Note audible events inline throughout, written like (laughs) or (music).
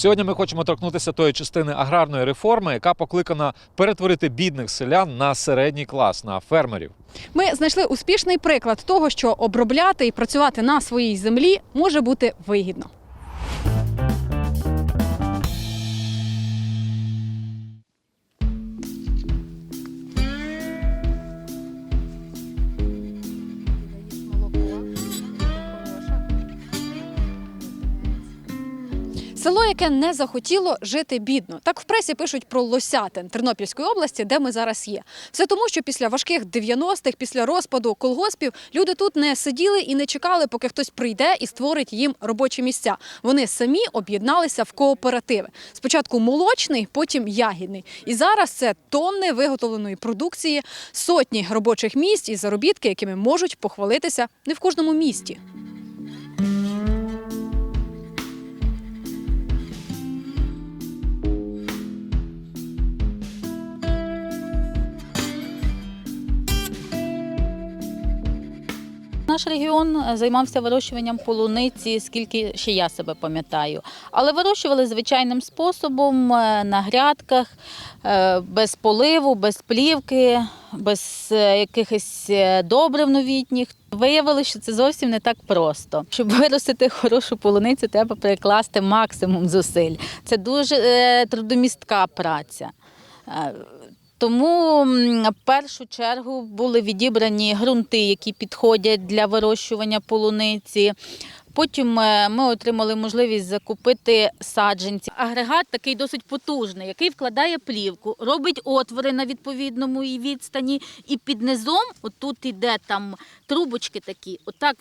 Сьогодні ми хочемо торкнутися тої частини аграрної реформи, яка покликана перетворити бідних селян на середній клас, на фермерів. Ми знайшли успішний приклад того, що обробляти і працювати на своїй землі може бути вигідно. Село, яке не захотіло жити бідно. Так в пресі пишуть про Лосятин Тернопільської області, де ми зараз є. Все тому, що після важких 90-х, після розпаду колгоспів, люди тут не сиділи і не чекали, поки хтось прийде і створить їм робочі місця. Вони самі об'єдналися в кооперативи. Спочатку молочний, потім ягідний. І зараз це тонни виготовленої продукції, сотні робочих місць і заробітки, якими можуть похвалитися не в кожному місті. Наш регіон займався вирощуванням полуниці, скільки ще я себе пам'ятаю. Але вирощували звичайним способом е, на грядках, е, без поливу, без плівки, без е, якихось добрив новітніх. Виявилося, що це зовсім не так просто. Щоб виростити хорошу полуницю, треба прикласти максимум зусиль. Це дуже трудомістка праця. Тому в першу чергу були відібрані ґрунти, які підходять для вирощування полуниці. Потім е, ми отримали можливість закупити саджанці. Агрегат такий досить потужний, який вкладає плівку, робить отвори на відповідному відстані, і під низом, отут іде там трубочки такі, отак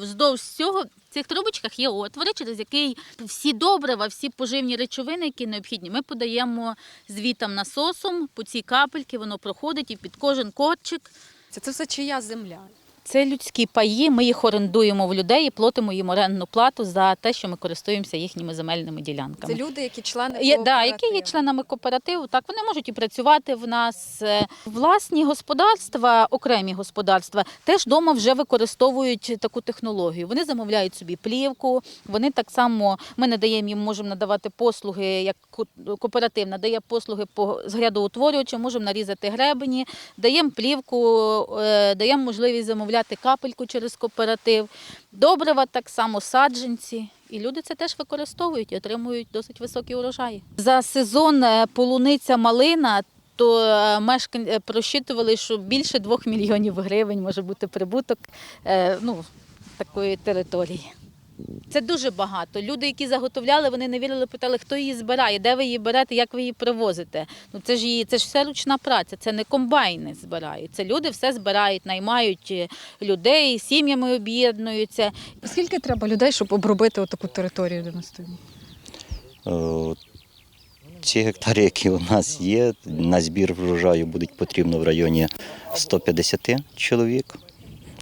вздовж цього. В цих трубочках є отвори, через який всі добрива, всі поживні речовини, які необхідні, ми подаємо звітом насосом по цій капельки, воно проходить і під кожен корчик. Це, це все чия земля. Це людські паї. Ми їх орендуємо в людей і платимо їм орендну плату за те, що ми користуємося їхніми земельними ділянками. Це люди, які члени Є, да, які є членами кооперативу, так вони можуть і працювати в нас. Е, Власні господарства, окремі господарства, теж вдома вже використовують таку технологію. Вони замовляють собі плівку. Вони так само ми надаємо їм, можемо надавати послуги, як кооператив надає послуги по з грядоутворювачу, можемо нарізати гребені, даємо плівку, е, даємо можливість замовляти капельку через кооператив. Добрива так само саджанці. І люди це теж використовують і отримують досить високі урожаї. За сезон е, полуниця малина. То мешканці мешкан... е, просчитували, що більше двох мільйонів гривень може бути прибуток е, ну, такої території. Це дуже багато. Люди, які заготовляли, вони не вірили, питали, хто її збирає, де ви її берете, як ви її привозите. Ну це ж її, це ж все ручна праця, це не комбайни збирають. Це люди все збирають, наймають е, людей, сім'ями об'єднуються. Скільки треба людей, щоб обробити таку територію, де ми стоїмо? Ці гектари, які у нас є, на збір врожаю буде потрібно в районі 150 чоловік.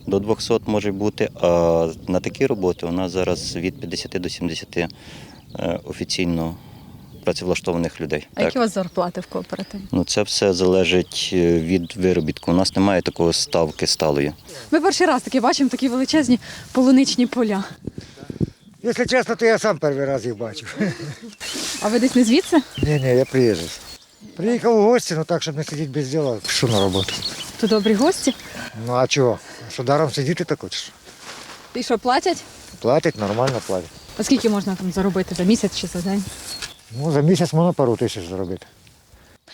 До 200 може бути. А на такі роботи у нас зараз від 50 до 70 е, офіційно працевлаштованих людей. А які у вас зарплати в кооперативі? Ну, це все залежить е, від виробітку. У нас немає такого ставки сталої. Ми перший раз таки бачимо такі величезні полуничні поля. Якщо чесно, то я сам перший раз їх бачив. А ви десь не звідси? Ні, ні, я приїжджав. Приїхав у гості, ну так, щоб не сидіти без діла, пішов на роботу. То добрі гості. Ну а чого? Що даром сидіти так хочеш? І що платять? Платять, нормально платять. А скільки можна там заробити за місяць чи за день? Ну, за місяць можна пару тисяч заробити.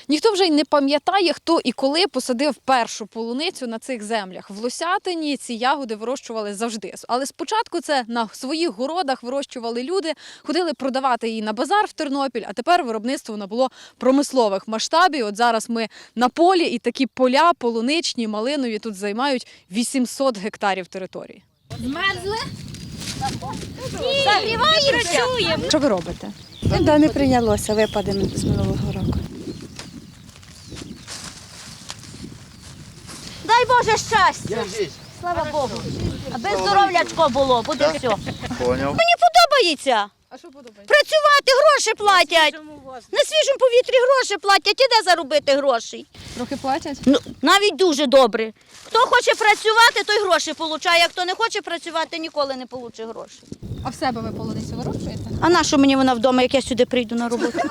Ніхто вже й не пам'ятає, хто і коли посадив першу полуницю на цих землях. В Лосятині ці ягоди вирощували завжди. Але спочатку це на своїх городах вирощували люди, ходили продавати її на базар в Тернопіль, а тепер виробництво набуло промислових масштабів. От зараз ми на полі, і такі поля полуничні, малинові тут займають 800 гектарів території. Змерзли? Що ви робите? Да, не прийнялося, випадемо з минулого року. Дай Боже щастя! Слава Богу! Аби здоров'ячко було, буде все. Мені подобається. А що подобається? Працювати гроші платять. На свіжому повітрі гроші платять. І де заробити гроші? Трохи платять? Ну, навіть дуже добре. Хто хоче працювати, той гроші получає. А хто не хоче працювати, ніколи не получить гроші. А в себе ви полуницю вирощуєте? А на що мені вона вдома, як я сюди прийду на роботу? (laughs)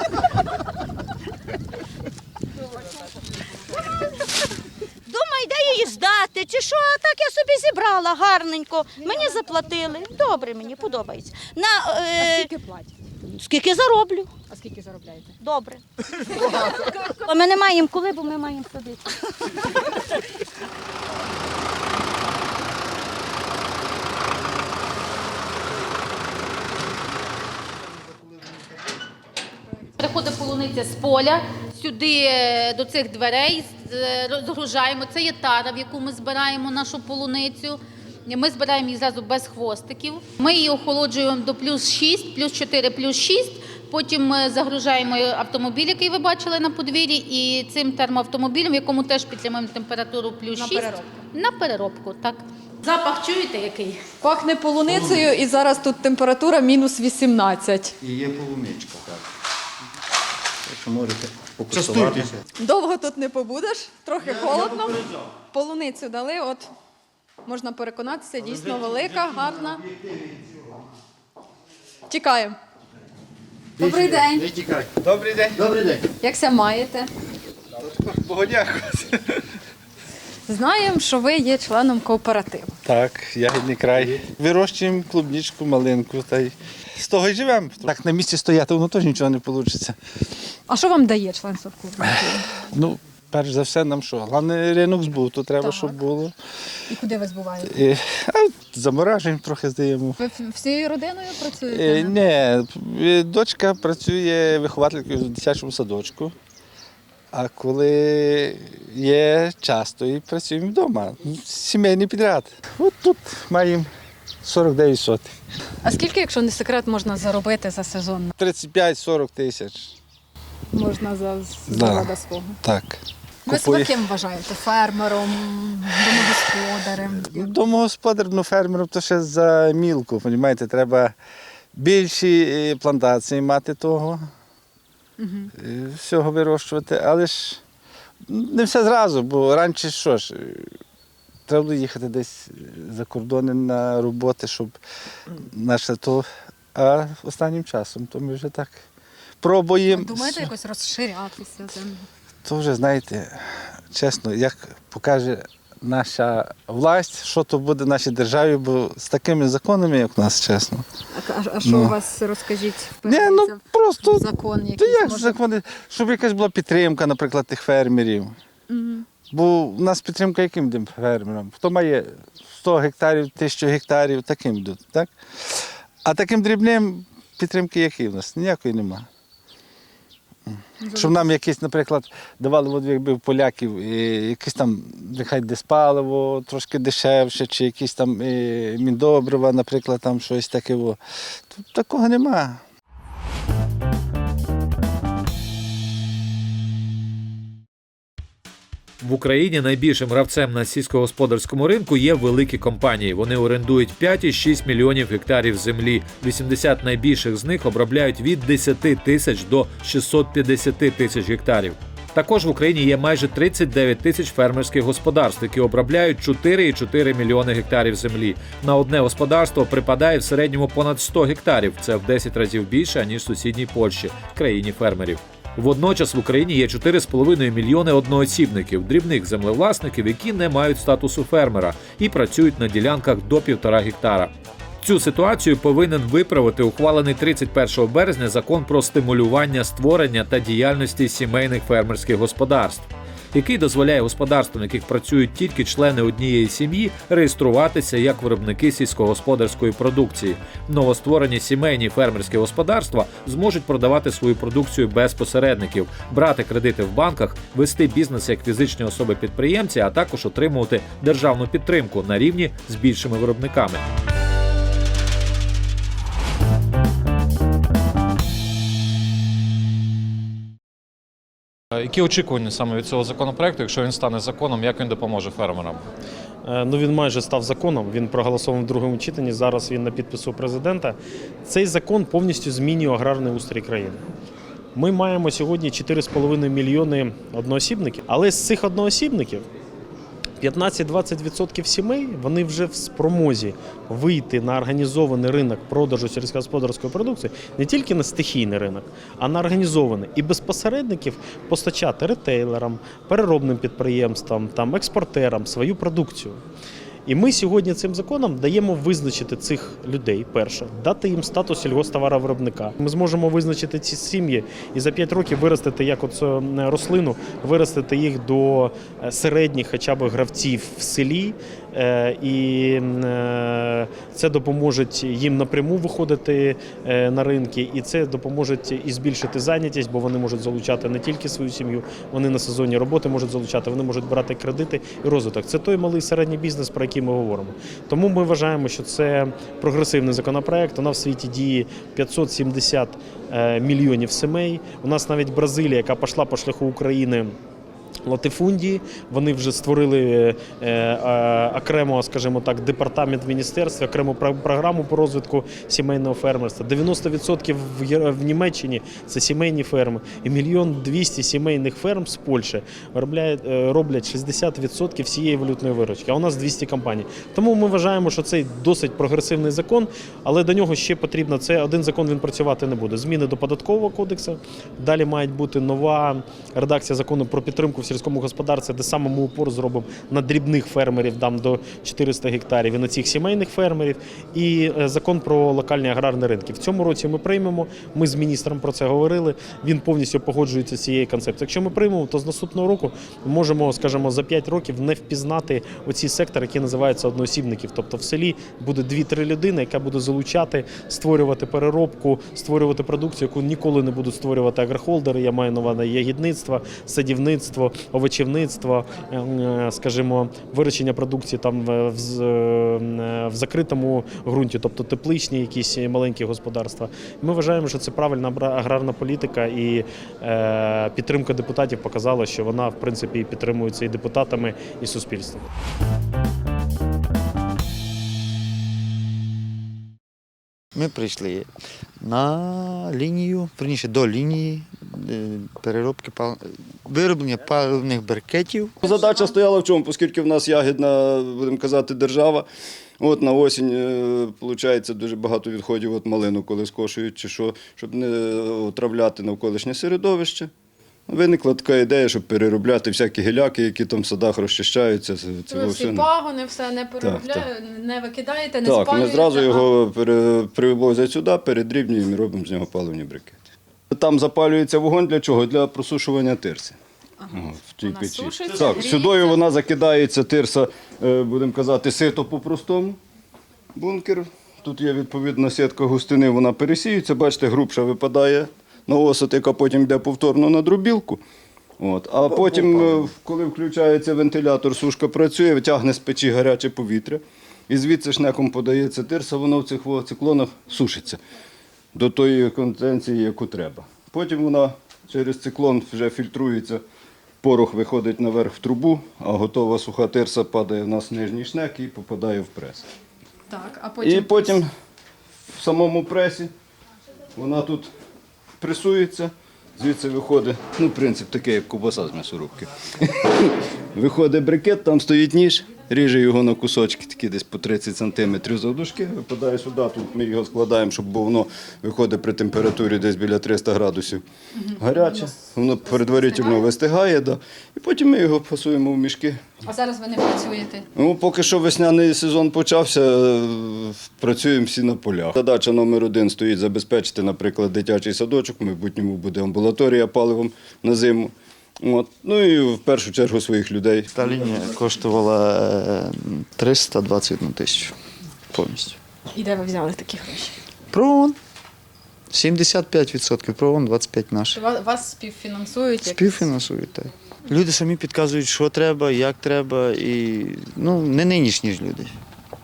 Думаю, де її здати, чи що, а так я собі зібрала гарненько. Мені заплатили. Добре, мені подобається. На, е, Скільки платять? скільки зароблю? А скільки заробляєте? Добре. А ми не маємо коли, бо ми маємо садити. Приходить полуниця з поля, сюди е, до цих дверей розгружаємо. Це є тара, в яку ми збираємо нашу полуницю. Ми збираємо її зразу без хвостиків. Ми її охолоджуємо до плюс 6, плюс 4, плюс 6. Потім ми загружаємо автомобіль, який ви бачили на подвір'ї, і цим термоавтомобілем, в якому теж підтримуємо температуру плюс 6. На переробку. На переробку, так. Запах чуєте який? Пахне полуницею і зараз тут температура мінус 18. І є полуничка, так. Якщо можете покуштуватися. Довго тут не побудеш, трохи холодно. Полуницю дали, от можна переконатися, дійсно велика, гарна. Тікаємо. Добрий день. Добрий день. Добрий день. Якся маєте? Богу дякую. Знаємо, що ви є членом кооперативу. Так, ягідний край. Вирощуємо клубничку, малинку та й з того й живемо. Так на місці стояти, воно теж нічого не вийде. А що вам дає членство в кооперативі? Ну, перш за все, нам що? Головне ринок збуту треба, Так. щоб було. І куди ви збуваєте? І, а заморажуємо, трохи здаємо. Ви всією родиною Е, працюєте? Ні, е, дочка працює вихователькою в дитячому садочку. А коли є час, то і працюємо вдома. Сімейний підряд. От тут маємо 49 сотих. А скільки, якщо не секрет, можна заробити за сезон? 35-40 тисяч. Можна за Да. свого. Так. Ви Купує. себе ким вважаєте? Фермером, домогосподарем? Домогосподар, ну фермером то ще за мілку, розумієте, треба більші е, плантації мати того, всього вирощувати, але ж не все зразу, бо раніше що ж, е, треба було їхати десь за кордони на роботи, щоб наше то. А останнім часом то ми вже так пробуємо. Думаєте якось розширятися? То вже знаєте, чесно, як покаже наша власть, що то буде в нашій державі, бо з такими законами, як у нас, чесно. А, а що Ну. у вас розкажіть? Ні, ну просто закон то якийсь як може? закони, щоб якась була підтримка, наприклад, тих фермерів. Мгм. Бо в нас підтримка яким йдемо фермерам? Хто має 100 гектарів, 1000 гектарів, таким йдуть. Так? А таким дрібним підтримки які в нас? Ніякої нема. Щоб нам якісь, наприклад, давали от якби поляків якісь якесь там, нехай десь трошки дешевше, чи якісь там е, міндобрива, наприклад, там щось таке. Тут такого нема. В Україні найбільшим гравцем на сільськогосподарському ринку є великі компанії. Вони орендують 5,6 мільйонів гектарів землі. 80 найбільших з них обробляють від 10 тисяч до 650 тисяч гектарів. Також в Україні є майже 39 тисяч фермерських господарств, які обробляють 4,4 мільйони гектарів землі. На одне господарство припадає в середньому понад 100 гектарів. Це в 10 разів більше ніж в сусідній Польщі, країні фермерів. Водночас в Україні є 4,5 мільйони одноосібників, дрібних землевласників, які не мають статусу фермера і працюють на ділянках до півтора гектара. Цю ситуацію повинен виправити ухвалений 31 березня закон про стимулювання створення та діяльності сімейних фермерських господарств, який дозволяє господарствам, яких працюють тільки члени однієї сім'ї, реєструватися як виробники сільськогосподарської продукції. Новостворені сімейні фермерські господарства зможуть продавати свою продукцію без посередників, брати кредити в банках, вести бізнес як фізичні особи-підприємці, а також отримувати державну підтримку на рівні з більшими виробниками. Які очікування саме від цього законопроекту, якщо він стане законом, як він допоможе фермерам? Е, Ну він майже став законом. Він проголосований в другому читанні. Зараз він на підпису президента. Цей закон повністю змінює аграрний устрій країни. Ми маємо сьогодні 4,5 мільйони одноосібників, але з цих одноосібників 15-20% сімей вони вже в спромозі вийти на організований ринок продажу сільськогосподарської продукції не тільки на стихійний ринок, а на організований і без посередників постачати ретейлерам, переробним підприємствам, там експортерам свою продукцію. І ми сьогодні цим законом даємо визначити цих людей перше, дати їм статус сільгосптоваровиробника. Ми зможемо визначити ці сім'ї і за 5 років виростити як оцю рослину, виростити їх до е, середніх, хоча б гравців в селі. Е, І е, це допоможе їм напряму виходити е, на ринки, і це допоможе і збільшити зайнятість, бо вони можуть залучати не тільки свою сім'ю, вони на сезонні роботи можуть залучати, вони можуть брати кредити і розвиток. Це той малий середній бізнес, про який ми говоримо. Тому ми вважаємо, що це прогресивний законопроект. У нас в світі діє 570 е, мільйонів сімей. У нас навіть Бразилія, яка пішла по шляху України. Латифундії вони вже створили е, е, окремо, скажімо так, департамент в міністерстві, окрему програму по розвитку сімейного фермерства. 90% в, Німеччині це сімейні ферми, і мільйон 200 сімейних ферм з Польщі е, роблять 60% всієї валютної виручки. А у нас 200 компаній. Тому ми вважаємо, що цей досить прогресивний закон, але до нього ще потрібно це один закон. Він працювати не буде. Зміни до податкового кодексу. Далі має бути нова редакція закону про підтримку в сільському господарстві, де саме ми упор зробимо на дрібних фермерів, там до 400 гектарів, і на цих сімейних фермерів, і е, закон про локальні аграрні ринки. В цьому році ми приймемо. Ми з міністром про це говорили. Він повністю погоджується з цією концепцією. Якщо ми приймемо, то з наступного року можемо, скажімо, за 5 років не впізнати оці сектори, які називаються одноосібників. Тобто в селі буде 2-3 людини, яка буде залучати, створювати переробку, створювати продукцію, яку ніколи не будуть створювати агрохолдери. Я маю на увазі ягідництво, садівництво, овочівництво, е, е, скажімо, вирощення продукції там е, в закритому ґрунті, тобто тепличні якісь маленькі господарства. Ми вважаємо, що це правильна аграрна політика, і підтримка депутатів показала, що вона в принципі підтримується і депутатами, і суспільством. Ми прийшли на лінію, верніше до лінії е, переробки пал... вироблення паливних беркетів. Задача стояла в чому, оскільки в нас ягідна, будемо казати, держава. От на осінь виходить дуже багато відходів от малину, коли скошують, чи що, щоб не отравляти навколишнє середовище. Виникла така ідея, щоб переробляти всякі гіляки, які там в садах розчищаються. Це, це Ви все пагони, все не переробляєте, не викидаєте, не Так, ми спалюєте. зразу його привозять сюди, передрібнюємо і робимо з нього паливні брикети. Там запалюється вогонь для чого? Для просушування тирси. О, в тій Вона печі. сушиться, Так, сюдою вона закидається тирса, е, будемо казати, сито по-простому. Бункер. Тут є відповідна сітка густини, вона пересіюється. Бачите, грубша випадає на осад, яка потім йде повторно на дробілку. От. А потім, е, коли включається вентилятор, сушка працює, тягне з печі гаряче повітря. І звідси шнеком подається тирса, воно в цих циклонах сушиться до тої конценції, яку треба. Потім вона через циклон вже фільтрується, порох виходить наверх в трубу, а готова суха тирса падає в нас в нижній шнек і попадає в прес. Так, а І потім... потім в самому пресі вона тут пресується, звідси виходить, ну, принцип такий, як кубаса з м'ясорубки. (laughs) Виходить брикет, там стоїть ніж, ріже його на кусочки, такі десь по 30 см завдовжки, випадає сюди, тут ми його складаємо, щоб бо воно виходить при температурі десь біля 300 градусів. Гаряче, воно предварительно вистигає, да. і потім ми його фасуємо в мішки. А зараз ви не працюєте. Ну, поки що весняний сезон почався, е, працюємо всі на полях. Задача номер один стоїть забезпечити, наприклад, дитячий садочок, в майбутньому буде амбулаторія паливом на зиму. От. Ну і в першу чергу своїх людей. Та лінія коштувала е, 321 тисячу повністю. І де ви взяли такі гроші? Проон 75%, проон 25% наш. Вас, вас співфінансують? Співфінансують так. Люди самі підказують, що треба, як треба, і ну, не нинішні ж люди.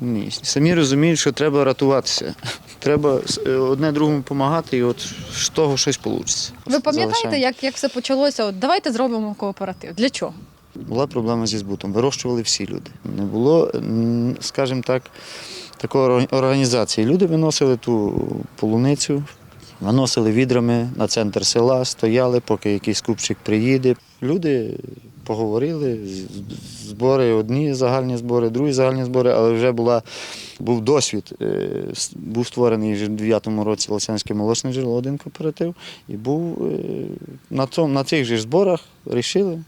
Нинішні. Самі розуміють, що треба рятуватися. Треба е, одне другому допомагати, і от з того щось вийде. Ви пам'ятаєте, як, як все почалося? От давайте зробимо кооператив. Для чого? Була проблема зі збутом. Вирощували всі люди. Не було, скажімо так, такої організації. Люди виносили ту полуницю, виносили відрами на центр села, стояли, поки якийсь купчик приїде. Люди поговорили, збори одні загальні збори, другі загальні збори, але вже була, був досвід. Е, Був створений вже в 9-му році Лосянське молочне джерело, один кооператив, і був е, на, цьому, на цих же зборах вирішили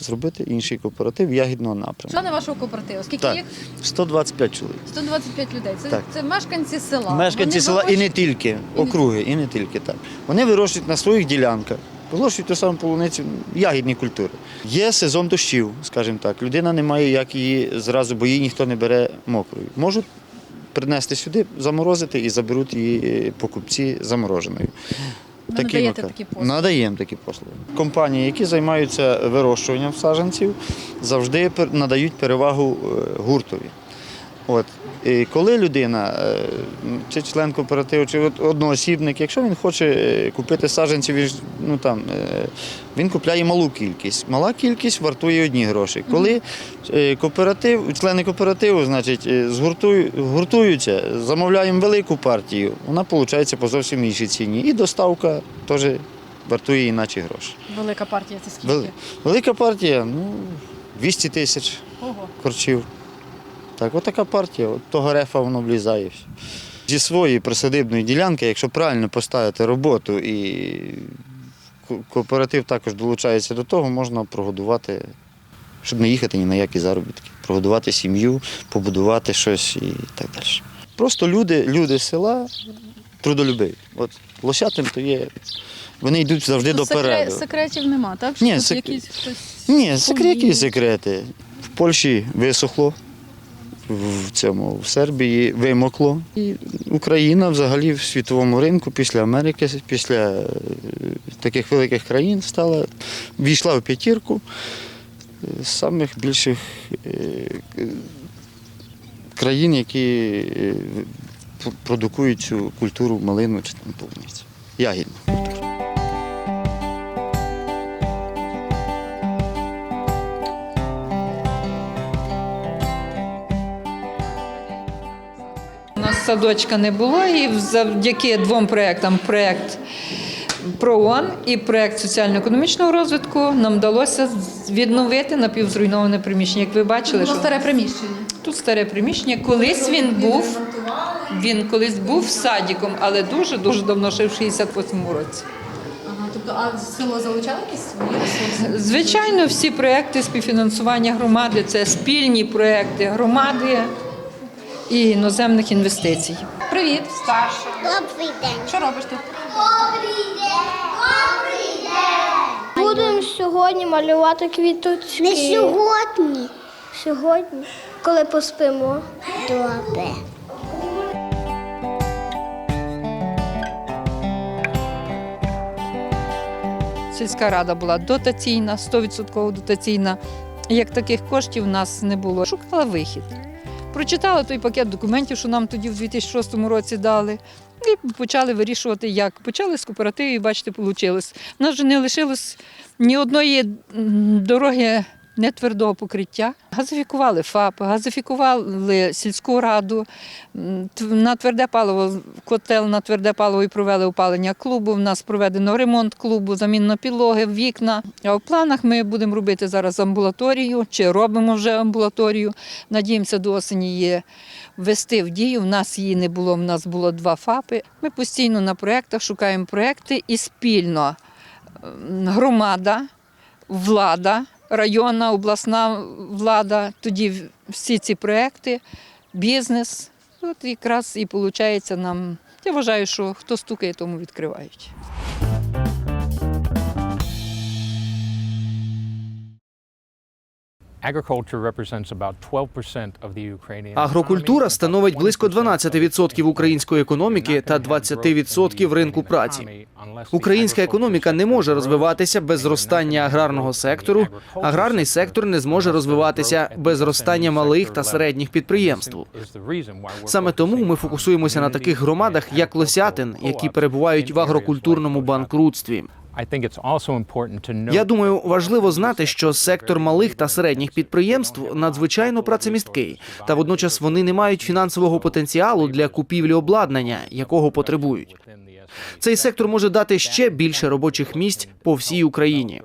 зробити інший кооператив ягідного напрямку. Члени вашого кооперативу, скільки Так. їх? 125 чоловік. 125 людей. Це, Так. це мешканці села. Мешканці Вони села і не тільки, округи, і не тільки так. Вони вирощують на своїх ділянках, вирощують ту саму полуницю, ягідні культури. Є сезон дощів, скажімо так. Людина не має як її зразу, бо її ніхто не бере мокрою. Можуть принести сюди, заморозити і заберуть її е, покупці замороженою. Ви надаєте мака- такі послуги? Надаємо такі послуги. Компанії, які займаються вирощуванням саджанців, завжди надають перевагу е, гуртові. От. І коли людина, е, чи член кооперативу, чи одноосібник, якщо він хоче е, купити саджанців, він ну, там, е, він купляє малу кількість. Мала кількість вартує одні гроші. Коли кооператив, члени кооперативу значить, е, згуртую- гуртуються, замовляємо велику партію, вона виходить по зовсім іншій ціні. І доставка теж вартує іначе гроші. Велика партія це скільки? Велика партія, ну, 200 тисяч корчів. Так, отака партія, от того рефа воно влізає. Зі своєї присадибної ділянки, якщо правильно поставити роботу і кооператив також долучається до того, можна прогодувати, щоб не їхати ні на які заробітки, прогодувати сім'ю, побудувати щось і так далі. Просто люди, люди села трудолюбиві. От лосятин то є, вони йдуть завжди Ну, секре- Секретів нема, так? Ні, сек- якісь хтось Ні, секрети, секрети. В Польщі висохло, в цьому в Сербії вимокло. І Україна взагалі в світовому ринку після Америки, після е, таких великих країн стала, війшла в п'ятірку е, з самих більших е, країн, які продукують цю культуру малину чи там полуницю. Ягідну. Садочка не було, і завдяки двом проєктам проєкт ПРООН і проєкт соціально-економічного розвитку нам вдалося відновити напівзруйноване приміщення. Як ви бачили, що старе приміщення. тут старе приміщення. Колись він був, він колись був садиком, але дуже дуже давно, ще в 68-му році. Тобто, а село залучало якісь? Звичайно, всі проекти співфінансування громади це спільні проекти громади і іноземних інвестицій. Привіт. Добрий день. Що робиш тут? Будемо сьогодні малювати квіточки. Не сьогодні. Сьогодні, коли поспимо. Добре. Сільська рада була дотаційна, 100% дотаційна. Як таких коштів у нас не було. Шукала вихід. Прочитала той пакет документів, що нам тоді в 2006 році дали, і почали вирішувати, як. Почали з кооперативів, бачите, вийшло. У нас вже не лишилось ні одної дороги не твердого покриття. Газифікували ФАП, газифікували сільську раду. На тверде паливо, котел на тверде паливо і провели опалення клубу. У нас проведено ремонт клубу, замінно підлоги, вікна. А в планах ми будемо робити зараз амбулаторію, чи робимо вже амбулаторію. Надіємося, до осені її ввести в дію. У нас її не було, у нас було два ФАПи. Ми постійно на проєктах шукаємо проєкти і спільно громада, влада, районна, обласна влада, тоді всі ці проекти, бізнес. От якраз і виходить нам. Я вважаю, що хто стукає, тому відкривають. Агрокультура становить близько 12% української економіки та 20% ринку праці. Українська економіка не може розвиватися без зростання аграрного сектору. Аграрний сектор не зможе розвиватися без зростання малих та середніх підприємств. Саме тому ми фокусуємося на таких громадах, як Лосятин, які перебувають в агрокультурному банкрутстві. Я думаю, важливо знати, що сектор малих та середніх підприємств надзвичайно працемісткий, та водночас вони не мають фінансового потенціалу для купівлі обладнання, якого потребують. Цей сектор може дати ще більше робочих місць по всій Україні.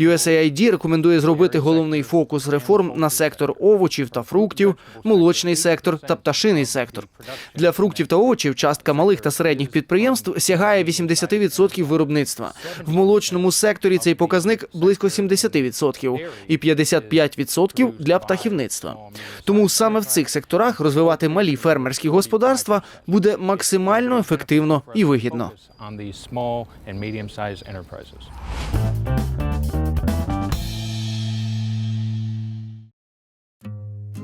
USAID рекомендує зробити головний фокус реформ на сектор овочів та фруктів, молочний сектор та пташиний сектор. Для фруктів та овочів частка малих та середніх підприємств сягає 80% виробництва. В молочному секторі цей показник близько 70% і 55% для птахівництва. Тому саме в цих секторах розвивати малі фермерські господарства буде максимально ефективно і вигідно.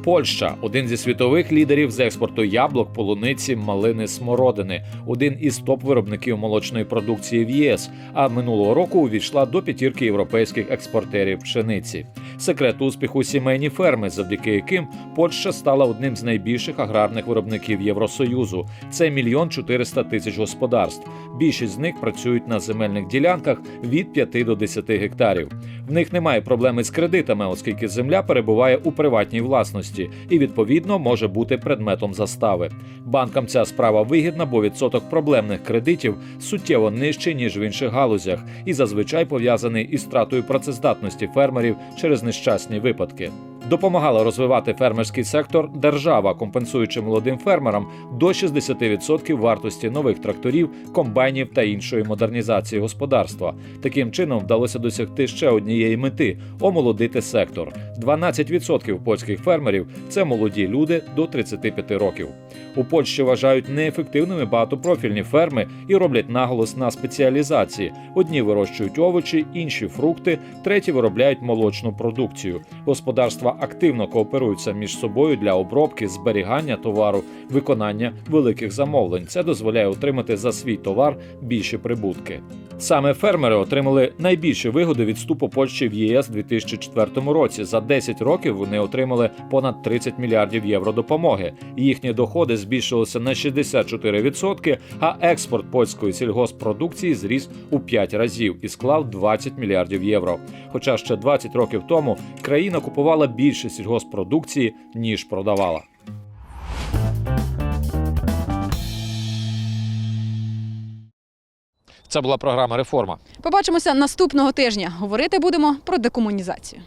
Польща один зі світових лідерів з експорту яблук, полуниці, малини, смородини, один із топ-виробників молочної продукції в ЄС. А минулого року увійшла до п'ятірки європейських експортерів пшениці. Секрет успіху сімейні ферми, завдяки яким Польща стала одним з найбільших аграрних виробників Євросоюзу. Це мільйон 400 тисяч господарств. Більшість з них працюють на земельних ділянках від 5 до 10 гектарів. В них немає проблеми з кредитами, оскільки земля перебуває у приватній власності і відповідно може бути предметом застави. Банкам ця справа вигідна, бо відсоток проблемних кредитів суттєво нижчий ніж в інших галузях, і зазвичай пов'язаний із стратою працездатності фермерів через нещасні випадки. Допомагала розвивати фермерський сектор держава, компенсуючи молодим фермерам до 60% вартості нових тракторів, комбайнів та іншої модернізації господарства. Таким чином вдалося досягти ще однієї мети омолодити сектор. 12% польських фермерів це молоді люди до 35 років. У Польщі вважають неефективними багатопрофільні ферми і роблять наголос на спеціалізації. Одні вирощують овочі, інші фрукти, треті виробляють молочну продукцію. Господарства активно кооперуються між собою для обробки, зберігання товару, виконання великих замовлень. Це дозволяє отримати за свій товар більші прибутки. Саме фермери отримали найбільші вигоди від вступу Польщі в ЄС у 2004 році. За 10 років вони отримали понад 30 мільярдів євро допомоги. Їхні доходи збільшилися на 64%, а експорт польської сільгоспродукції зріс у 5 разів і склав 20 мільярдів євро. Хоча ще 20 років тому країна купувала більше сільгоспродукції ніж продавала. Це була програма Реформа. Побачимося наступного тижня. Говорити будемо про декомунізацію.